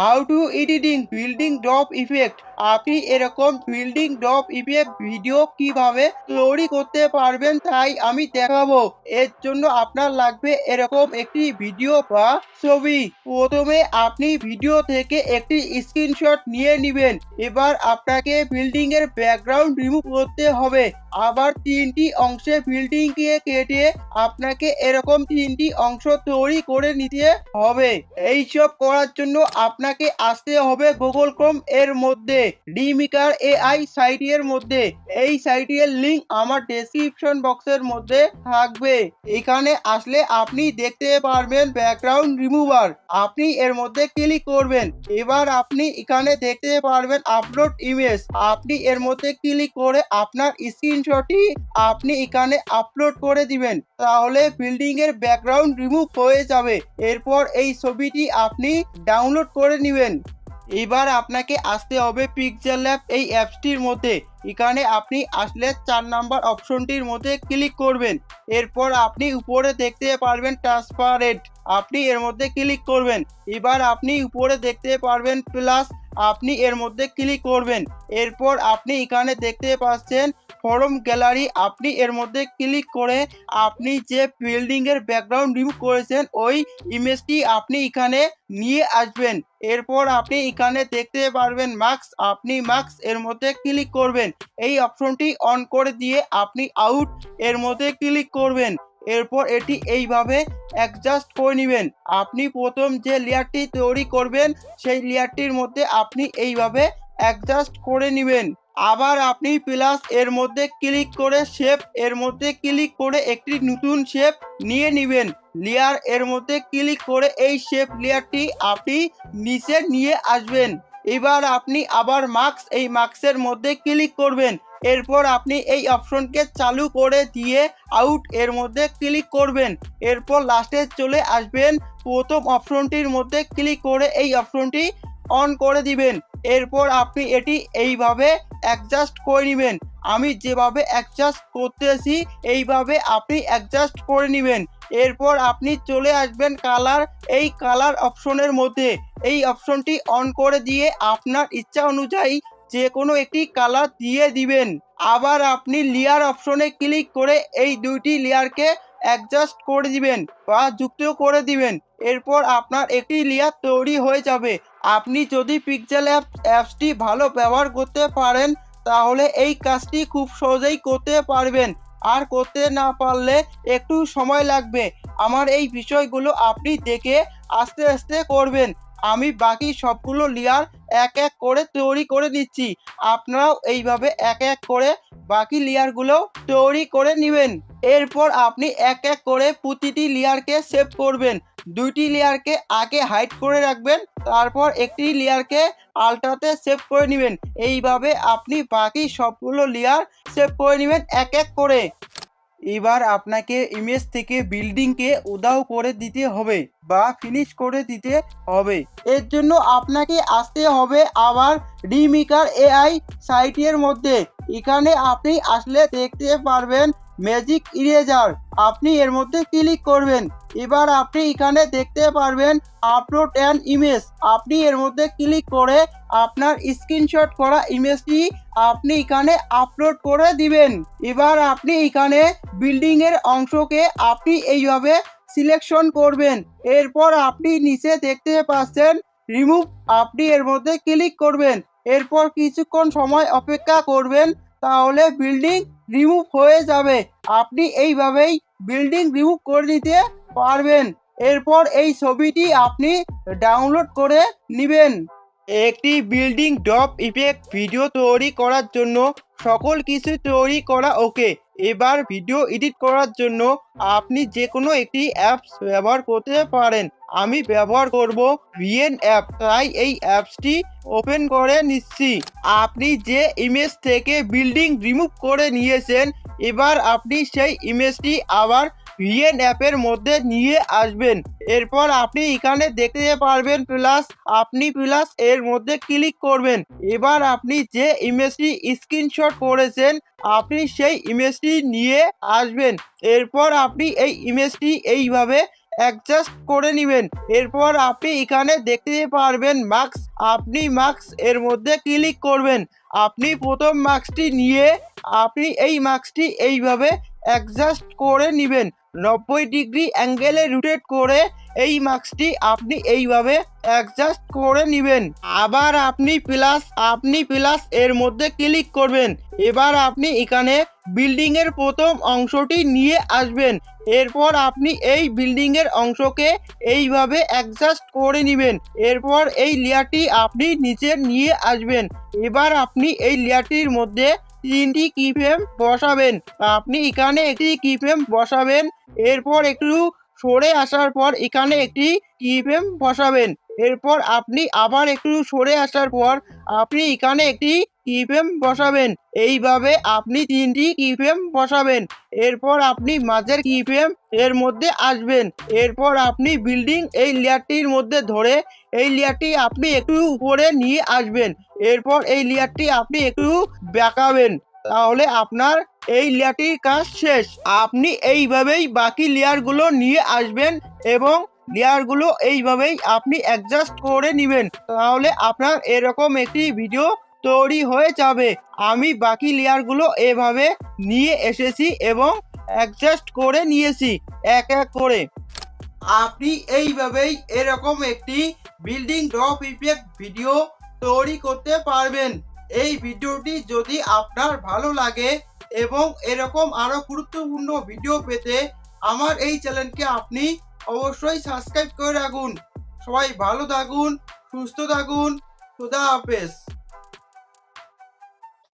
How to editing building drop effect আপনি এরকম building drop effect video কীভাবে তৈরি করতে পারবেন তাই আমি দেখাবো। এর জন্য আপনার লাগবে এরকম একটি ভিডিও বা ছবি। প্রথমে আপনি ভিডিও থেকে একটি স্ক্রিনশট নিয়ে নেবেন। এবার আপনাকে বিল্ডিং এর ব্যাকগ্রাউন্ড রিমুভ করতে হবে। আবার তিনটি অংশে বিল্ডিং কে কেটে আপনাকে এরকম তিনটি অংশ তৈরি করে নিতে হবে। এইসব করার জন্য আপনাকে আসতে হবে গুগল ক্রোম এর মধ্যে। ডিমিকার এআই সাইটের মধ্যে, এই সাইটের লিংক আমার ডেসক্রিপশন বক্সের মধ্যে থাকবে। এখানে আসলে আপনি দেখতে পারবেন ব্যাকগ্রাউন্ড রিমুভার আপনি এর মধ্যে ক্লিক করবেন। এবার আপনি এখানে দেখতে পারবেন আপলোড ইমেজ আপনি এর মধ্যে ক্লিক করে আপনার স্ক্রিনশটটি আপনি এখানে আপলোড করে দিবেন। তাহলে বিল্ডিং এর ব্যাকগ্রাউন্ড রিমুভ হয়ে যাবে। এরপর এই ছবিটি আপনি ডাউনলোড করে নেবেন। এবার আপনাকে আসতে হবে পিকচার ল্যাব এই অ্যাপসটির মধ্যে। এখানে আপনি আসলে চার নাম্বার অপশনটির মধ্যে ক্লিক করবেন। এরপর আপনি উপরে দেখতে পারবেন ট্রান্সপারেন্ট আপনি এর মধ্যে ক্লিক করবেন। এবার আপনি উপরে দেখতে পারবেন প্লাস আপনি এর মধ্যে ক্লিক করবেন। এরপর আপনি এখানে দেখতে পাচ্ছেন ফরম গ্যালারি আপনি এর মধ্যে ক্লিক করে আপনি যে বিল্ডিং এর ব্যাকগ্রাউন্ড রিমুভ করেছেন, ওই ইমেজটি আপনি এখানে নিয়ে আসবেন। এরপর আপনি এখানে দেখতে পারবেন মার্কস আপনি মার্কস এর মধ্যে ক্লিক করবেন। এই অপশনটি অন করে দিয়ে আপনি আউট এর মধ্যে ক্লিক করবেন। এরপর এটি এইভাবে অ্যাডজাস্ট করে নেবেন। আপনি প্রথম যে লেয়ারটি তৈরি করবেন, সেই লেয়ারটির মধ্যে আপনি এইভাবে অ্যাডজাস্ট করে নেবেন। আবার আপনি প্লাস এর মধ্যে ক্লিক করে শেপ এর মধ্যে ক্লিক করে একটি নতুন শেপ নিয়ে নেবেন। লেয়ার এর মধ্যে ক্লিক করে এই শেপ লেয়ারটি আপনি নিচে নিয়ে আসবেন। এবার আপনি আবার মার্কস এই মার্কসের মধ্যে ক্লিক করবেন। এরপর আপনি এই অপশনকে চালু করে দিয়ে আউট এর মধ্যে ক্লিক করবেন। এরপর লাস্টে চলে আসবেন। প্রথম অপশনটির মধ্যে ক্লিক করে এই অপশনটি অন করে দিবেন। এরপর আপনি এটি এইভাবে অ্যাডজাস্ট করে নেবেন। আমি যেভাবে অ্যাডজাস্ট করতেছি, এইভাবে আপনি অ্যাডজাস্ট করে নেবেন। এরপর আপনি চলে আসবেন কালার এই কালার অপশনের মধ্যে। এই অপশনটি অন করে দিয়ে আপনার ইচ্ছা অনুযায়ী যে কোনো একটি কালার দিয়ে দিবেন। আবার আপনি লেয়ার অপশনে ক্লিক করে এই দুইটি লেয়ারকে অ্যাডজাস্ট করে দিবেন বা যুক্ত করে দিবেন। এরপর আপনার একটি লেয়ার তৈরি হয়ে যাবে। আপনি যদি পিকচার অ্যাপ অ্যাপসটি ভালো ব্যবহার করতে পারেন, তাহলে এই কাজটি খুব সহজেই করতে পারবেন। আর করতে না পারলে একটু সময় লাগবে। আমার এই বিষয়গুলো আপনি দেখে আস্তে আস্তে করবেন। আমি বাকি সবগুলো লেয়ার এক এক করে তৈরি করে দিচ্ছি আপনারাও এইভাবে এক এক করে বাকি লেয়ারগুলো তৈরি করে নেবেন। এরপর আপনি এক এক করে প্রতিটি লেয়ারকে সেভ করবেন। দুইটি লেয়ারকে আগে হাইড করে রাখবেন, তারপর একটি লেয়ারকে আলট্রাতে সেভ করে নেবেন। এইভাবে আপনি বাকি সবগুলো লেয়ার সেভ করে নেবেন এক এক করে। এবার আপনাকে ইমেজ থেকে বিল্ডিংকে উদাও করে দিতে হবে বা ফিনিশ করে দিতে হবে। এর জন্য আপনাকে আসতে হবে আবার ডিমিকার এআই সাইটের মধ্যে। এখানে আপনি আসলে দেখতে পারবেন ম্যাজিক ইরেজার আপনি এর মধ্যে ক্লিক করবেন। এবার আপনি এখানে দেখতে পারবেন আপলোড অ্যান ইমেজ আপনি এর মধ্যে ক্লিক করে আপনার স্ক্রিনশট করা ইমেজটি আপনি এখানে আপলোড করে দিবেন। এবার আপনি এখানে বিল্ডিং এর অংশকে আপনি এইভাবে সিলেকশন করবেন। এরপর আপনি নিচে দেখতে পাচ্ছেন রিমুভ আপনি এর মধ্যে ক্লিক করবেন। এরপর কিছুক্ষণ সময় অপেক্ষা করবেন। তাহলে বিল্ডিং রিমুভ হয়ে যাবে। আপনি এইভাবেই বিল্ডিং রিমুভ করে দিতে পারবেন। এরপর এই ছবিটি আপনি ডাউনলোড করে নেবেন। একটি বিল্ডিং ড্রপ ইফেক্ট ভিডিও তৈরি করার জন্য, সকল কিছু তৈরি করা ওকে এবার ভিডিও এডিট করার জন্য আপনি যে কোনো একটি অ্যাপস ব্যবহার করতে পারেন। আমি ব্যবহার করব ভিএন অ্যাপ তাই এই অ্যাপসটি ওপেন করে নিচ্ছি। আপনি যে ইমেজ থেকে বিল্ডিং রিমুভ করে নিয়েছেন, এবার আপনি সেই ইমেজটি আবার ভিএন অ্যাপের মধ্যে নিয়ে আসবেন। এরপর আপনি এখানে দেখতে পারবেন প্লাস আপনি প্লাস এর মধ্যে ক্লিক করবেন। এবার আপনি যে ইমেজটি স্ক্রিনশট করেছেন, আপনি সেই ইমেজটি নিয়ে আসবেন। এরপর আপনি এই ইমেজটি এইভাবে অ্যাডজাস্ট করে নেবেন। এরপর আপনি এখানে দেখতে পারবেন মাস্ক। আপনি মাস্ক এর মধ্যে ক্লিক করবেন। আপনি প্রথম মাস্কটি নিয়ে আপনি এই মাস্কটি এইভাবে অ্যাডজাস্ট করে নেবেন। নব্বই ডিগ্রি অ্যাঙ্গেলে রোটেট করে এই মাস্কটি আপনি এইভাবে অ্যাডজাস্ট করে নেবেন। আবার আপনি প্লাস আপনি প্লাস এর মধ্যে ক্লিক করবেন। এবার আপনি এখানে বিল্ডিং এর প্রথম অংশটি নিয়ে আসবেন। এরপর আপনি এই বিল্ডিং এর অংশকে এইভাবে অ্যাডজাস্ট করে নেবেন। এরপর এই লেয়ারটি আপনি নিচে নিয়ে আসবেন। এবার আপনি এই লেয়ারটির মধ্যে তিনটি কিফ্রেম বসাবেন। আপনি এখানে একটি কিফ্রেম বসাবেন। এরপর একটু সরে আসার পর এখানে একটি কিফ্রেম বসাবেন। এরপর আপনি আবার একটু সরে আসার পর আপনি এখানে একটি কিফ্রেম বসাবেন। এইভাবে আপনি তিনটি কিফ্রেম বসাবেন। এরপর আপনি মাঝের কিফ্রেম এর মধ্যে আসবেন। এরপর আপনি বিল্ডিং এই লেয়ারটির মধ্যে ধরে এই লেয়ারটি আপনি একটু উপরে নিয়ে আসবেন। এরপর এই লেয়ারটি আপনি একটু বেঁকাবেন। তাহলে আপনার এই লেয়ারটির কাজ শেষ। আপনি এইভাবেই বাকি লেয়ারগুলো নিয়ে আসবেন এবং লেয়ারগুলো এইভাবেই আপনি অ্যাডজাস্ট করে নেবেন। তাহলে আপনার এরকম একটি ভিডিও তৈরি হয়ে যাবে। আমি বাকি লেয়ারগুলো এভাবে নিয়ে এসেছি এবং অ্যাডজাস্ট করে নিয়েছি এক এক করে। আপনি এইভাবেই এরকম একটি বিল্ডিং ড্রপ ইফেক্ট ভিডিও তৈরি করতে পারবেন। এই ভিডিওটি যদি আপনার ভালো লাগে এবং এরকম আরও গুরুত্বপূর্ণ ভিডিও পেতে আমার এই চ্যানেলকে আপনি অবশ্যই সাবস্ক্রাইব করে রাখুন। সবাই ভালো থাকুন, সুস্থ থাকুন। খুদা হাফেজ।